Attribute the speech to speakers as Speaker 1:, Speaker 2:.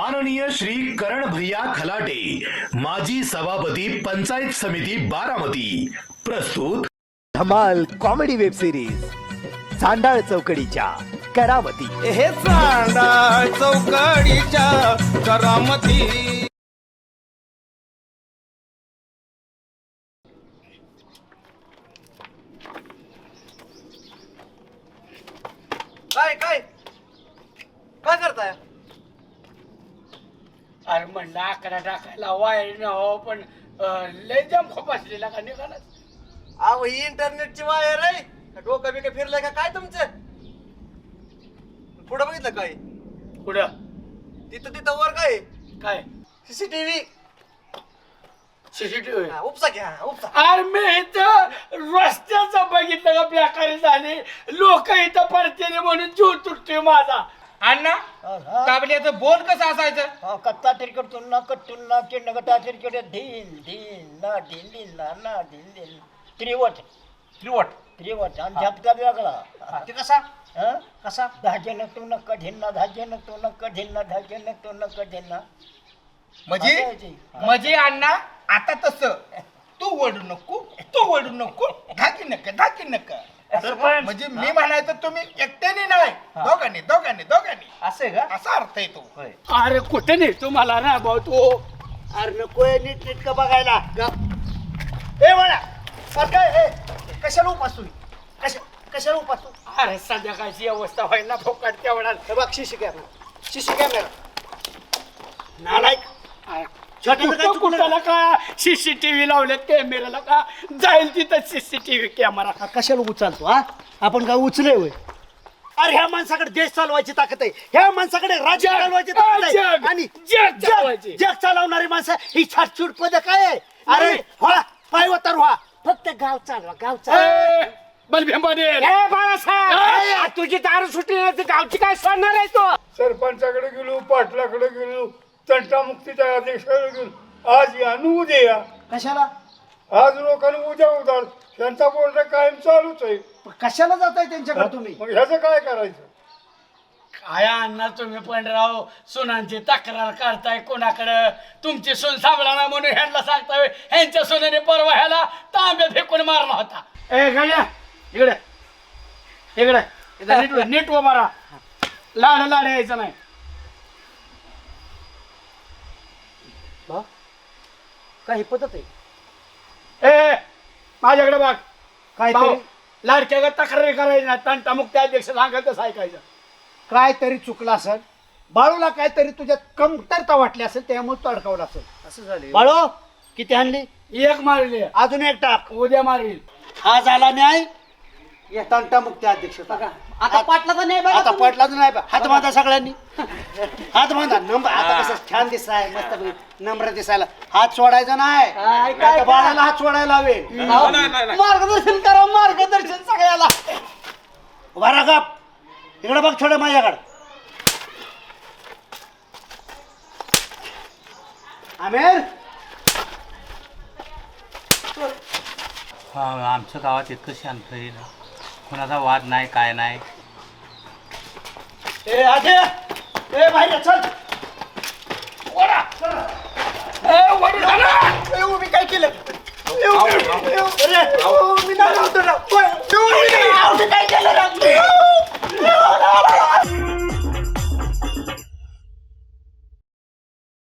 Speaker 1: माननीय श्री करण भैया खलाटे माजी सभापती पंचायत समिती बारामती. प्रस्तुत
Speaker 2: धमाल कॉमेडी वेब सिरीज चांडाळ चौकडीच्या करावती
Speaker 3: हे चांडा चौकडीच्या करामती.
Speaker 4: काय काय? काय करताय?
Speaker 5: अरे म्हणलं अकरा टाकायला वायर न हो पण अं, लय जम खोप असलेला का निघाला
Speaker 4: अहो ही इंटरनेटची वायर आहे. का डोकं बिकं फिरलंय का? काय तुमचं? पुढं बघितलं काय
Speaker 5: पुढं.
Speaker 4: तिथं तिथं वर काय?
Speaker 5: काय
Speaker 4: सीसीटीव्ही
Speaker 5: सीसीटीव्ही
Speaker 4: उपसा घ्या उपसा.
Speaker 5: अरे मी इथं रस्त्याचं बघितलं का? बेकारी झाली. लोक इथं पडते म्हणून जीव तुटतोय माझा.
Speaker 3: अण्णा काबल्याचं बोल कसं असायचं?
Speaker 6: कत्ता तिरकट तुलना कट तुलना चिन्ह गटा तिरकट धीन धीन ना ढीन ढीन ना ना ढीन ढीन त्रिवट.
Speaker 3: त्रिवट.
Speaker 6: त्रिवट आणि झपका वेगळा.
Speaker 4: ते कसा?
Speaker 6: हं? कसा? धाजन तू नक ढिन्ना धाजन तू नक ढिन्ना धाजन तू नक ढिन्ना
Speaker 3: म्हणजे
Speaker 6: असायची.
Speaker 3: म्हणजे अण्णा आता तसं. तू वडू नको तू वडू नको धाकी नक धाकी नक. म्हणजे मी म्हणायचं तुम्ही एकट्याने नाही. दोघांनी दोघांनी दोघांनी.
Speaker 4: असं आहे का?
Speaker 3: असा अर्थ आहे तो.
Speaker 5: अरे कुठे नाही तुम्हाला ना भाऊ तू?
Speaker 6: अरे नको नीट नीट का बघायला? ए म्हणा काय ए, कशाला उपास तुम्ही कशा कशाला उपास तू
Speaker 5: अरे संध्याकाळची अवस्था व्हायला फोकाट तेवढा.
Speaker 6: हे बघ शिशी कॅमेरा शिशी कॅमेरा नालायक. छोट्याचं काय
Speaker 5: कुठं
Speaker 6: चुकलं?
Speaker 5: कुठाला का? सीसीटीव्ही लावल्यात कॅमेराला का? जाईल तिथं सीसीटीव्ही कॅमेरा
Speaker 6: हा कशाला उचलतो हा? आपण काय उचले होय? अरे ह्या माणसाकडे देश चालवायची ताकद आहे. ह्या माणसाकडे राज्य
Speaker 5: जग,
Speaker 6: चालवायची ताकद आहे.
Speaker 5: जग,
Speaker 6: आणि
Speaker 5: जग चालवायची.
Speaker 6: जग चालवणारी माणसं ही छाटछूट पद काय आहे. अरे
Speaker 5: नाही.
Speaker 6: व्हा पाय तर व्हा. फक्त गाव चालवा गाव चालवा.
Speaker 5: बलभीमाने
Speaker 6: बाळासाहेब तुझी दारू सुटली नाही तर गावची काय सोडणार आहे तो?
Speaker 7: सरपंचाकडे गेलो पाटलाकडे गेलो तंटामुक्तीच्या अध्यक्षाकडे गेलो. आज या न उद्या या.
Speaker 6: कशाला?
Speaker 7: आज लोकांना उद्या उदार. त्यांचा बोलणं कायम चालूच आहे.
Speaker 6: कशाला जाताय त्यांच्याकडे तुम्ही?
Speaker 7: मग ह्याचं काय करायचं?
Speaker 5: काय अण्णा तुम्ही पण राव सुनांची तक्रार काढताय कोणाकडं? तुमची सून नाही म्हणून ह्यांना सांगताय ह्यांच्या सुनाने परवा ह्याला तांबे फेकून मारला होता. ए गण्या इकडे. इकडे. इथं नीट नीट उभा राहा. लाड लाड यायचं नाही.
Speaker 6: काही पद्धत आहे.
Speaker 5: ए माझ्याकडे बघ. भाऊ,
Speaker 6: तरी
Speaker 5: लाडक्या गत तक्रारी करायची नाही. तंटा मुक्त अध्यक्ष सांगेल तसं ऐकायचं.
Speaker 6: काय तरी चुकलं असेल. बाळूला काहीतरी तुझ्यात कमतरता वाटली असेल त्यामुळे तू अडकवलं असेल.
Speaker 4: असं झाले.
Speaker 6: बाळू किती आणली?
Speaker 5: एक मारली.
Speaker 6: अजून एक टाक.
Speaker 5: उद्या मारील.
Speaker 6: हा झाला न्याय. या तंटा मुक्ती अध्यक्ष
Speaker 4: आता पाटला तर नाही
Speaker 6: आता नाही बा. हात बांधा सगळ्यांनी. हात बांधा. नंबर आता कसं छान दिसाय मस्त नम्र दिसायला. हात सोडायचा नाही. नाहीतर बाळाला हात सोडायला हवे
Speaker 4: मार्गदर्शन करा मार्गदर्शन सगळ्याला.
Speaker 6: बरा गप. इकडे बघ थोडं माझ्याकडे. आमेर?
Speaker 8: हा आमच्या गावात इतकं शांत आहे ना. कोणाचा वाद नाही काय नाही
Speaker 6: ए आजे ए बाहेर ये, चल
Speaker 5: ए, वडील,
Speaker 6: ए, उभी काय केलं ए, उभी, ए, अरे, ओ, मी नाही